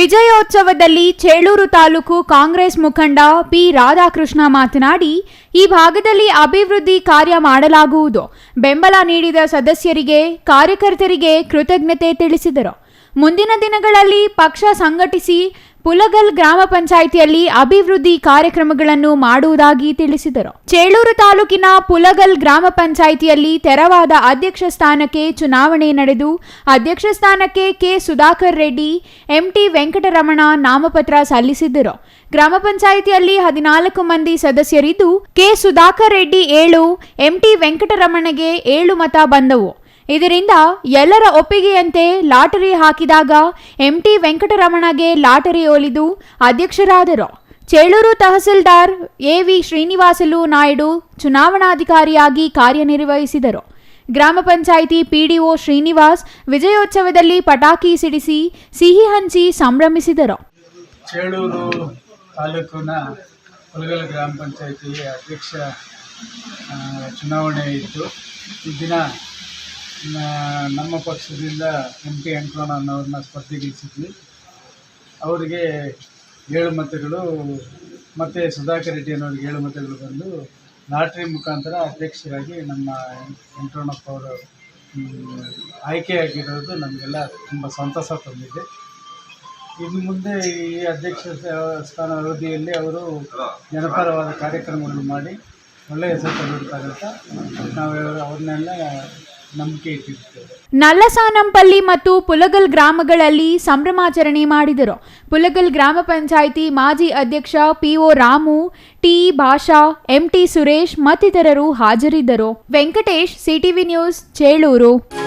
ವಿಜಯೋತ್ಸವದಲ್ಲಿ ಚೇಳೂರು ತಾಲೂಕು ಕಾಂಗ್ರೆಸ್ ಮುಖಂಡ ಪಿ ರಾಧಾಕೃಷ್ಣ ಮಾತನಾಡಿ, ಈ ಭಾಗದಲ್ಲಿ ಅಭಿವೃದ್ಧಿ ಕಾರ್ಯ ಮಾಡಲಾಗುವುದು. ಬೆಂಬಲ ನೀಡಿದ ಸದಸ್ಯರಿಗೆ, ಕಾರ್ಯಕರ್ತರಿಗೆ ಕೃತಜ್ಞತೆ ತಿಳಿಸಿದರು. ಮುಂದಿನ ದಿನಗಳಲ್ಲಿ ಪಕ್ಷ ಸಂಘಟಿಸಿ ಪುಲಗಲ್ ಗ್ರಾಮ ಪಂಚಾಯಿತಿಯಲ್ಲಿ ಅಭಿವೃದ್ಧಿ ಕಾರ್ಯಕ್ರಮಗಳನ್ನು ಮಾಡುವುದಾಗಿ ತಿಳಿಸಿದರು. ಚೇಳೂರು ತಾಲೂಕಿನ ಪುಲಗಲ್ ಗ್ರಾಮ ಪಂಚಾಯಿತಿಯಲ್ಲಿ ತೆರವಾದ ಅಧ್ಯಕ್ಷ ಸ್ಥಾನಕ್ಕೆ ಚುನಾವಣೆ ನಡೆದು, ಅಧ್ಯಕ್ಷ ಸ್ಥಾನಕ್ಕೆ K. Sudhakar Reddy M T Venkataramana ನಾಮಪತ್ರ ಸಲ್ಲಿಸಿದ್ದರು. ಗ್ರಾಮ ಪಂಚಾಯಿತಿಯಲ್ಲಿ ಹದಿನಾಲ್ಕು ಮಂದಿ ಸದಸ್ಯರಿದ್ದು, ಕೆ. ಸುಧಾಕರ್ ರೆಡ್ಡಿ ಏಳು ಎಂಟಿ ವೆಂಕಟರಮಣಗೆ ಏಳು ಮತ ಬಂದವು. ಇದರಿಂದ ಎಲ್ಲರ ಒಪ್ಪಿಗೆಯಂತೆ ಲಾಟರಿ ಹಾಕಿದಾಗ ಎಂಟಿ ವೆಂಕಟರಮಣಗೆ ಲಾಟರಿ ಒಲಿದು ಅಧ್ಯಕ್ಷರಾದರು. ಚೇಳೂರು ತಹಸೀಲ್ದಾರ್ ಎ ವಿ ಶ್ರೀನಿವಾಸಲು ನಾಯ್ಡು ಚುನಾವಣಾಧಿಕಾರಿಯಾಗಿ ಕಾರ್ಯನಿರ್ವಹಿಸಿದರು. ಗ್ರಾಮ ಪಂಚಾಯಿತಿ ಪಿಡಿಒ ಶ್ರೀನಿವಾಸ್ ವಿಜಯೋತ್ಸವದಲ್ಲಿ ಪಟಾಕಿ ಸಿಡಿಸಿ ಸಿಹಿ ಹಂಚಿ ಸಂಭ್ರಮಿಸಿದರು. ಚೇಳೂರು ತಾಲೂಕಿನ ಹುಲಗಲ್ ಗ್ರಾಮ ಪಂಚಾಯಿತಿ ಅಧ್ಯಕ್ಷ ಚುನಾವಣೆ ಇತ್ತು ಈ ದಿನ ನಮ್ಮ ಪಕ್ಷದಿಂದ ಎಂ ಪಿ ಎಂಟ್ರೋಣ ಅನ್ನೋರನ್ನ ಸ್ಪರ್ಧೆಗಿಳಿಸಿದ್ವಿ ಅವರಿಗೆ ಏಳು ಮತಗಳು, ಮತ್ತು ಸುಧಾಕರ್ ರೆಡ್ಡಿ ಅನ್ನೋರಿಗೆ ಏಳು ಮತಗಳು ಬಂದು ಲಾಟ್ರಿ ಮುಖಾಂತರ ಅಧ್ಯಕ್ಷರಾಗಿ ನಮ್ಮ ಎಂಟ್ರೋಣಪ್ಪ ಅವರು ಆಯ್ಕೆಯಾಗಿರೋದು ನಮಗೆಲ್ಲ ತುಂಬ ಸಂತಸ ತಂದಿದೆ. ಇನ್ನು ಮುಂದೆ ಈ ಅಧ್ಯಕ್ಷ ಸ್ಥಾನ ಅವಧಿಯಲ್ಲಿ ಅವರು ಜನಪರವಾದ ಕಾರ್ಯಕ್ರಮಗಳನ್ನು ಮಾಡಿ ಒಳ್ಳೆಯ ಹೆಸರು ತಗೊಳ್ತಾರಂತ ನಾವು ಅವ್ರನ್ನೆಲ್ಲ ನಂಬಿಕೆ ನಲ್ಲಸಾನಂಪಲ್ಲಿ ಮತ್ತು ಪುಲಗಲ್ ಗ್ರಾಮಗಳಲ್ಲಿ ಸಂಭ್ರಮಾಚರಣೆ ಮಾಡಿದರು. ಪುಲಗಲ್ ಗ್ರಾಮ ಪಂಚಾಯಿತಿ ಮಾಜಿ ಅಧ್ಯಕ್ಷ ಪಿಒ ರಾಮು, ಟಿ ಭಾಷಾ, ಎಂಟಿ ಸುರೇಶ್ ಮತ್ತಿತರರು ಹಾಜರಿದ್ದರು. Venkatesh, CTV news, Chelur.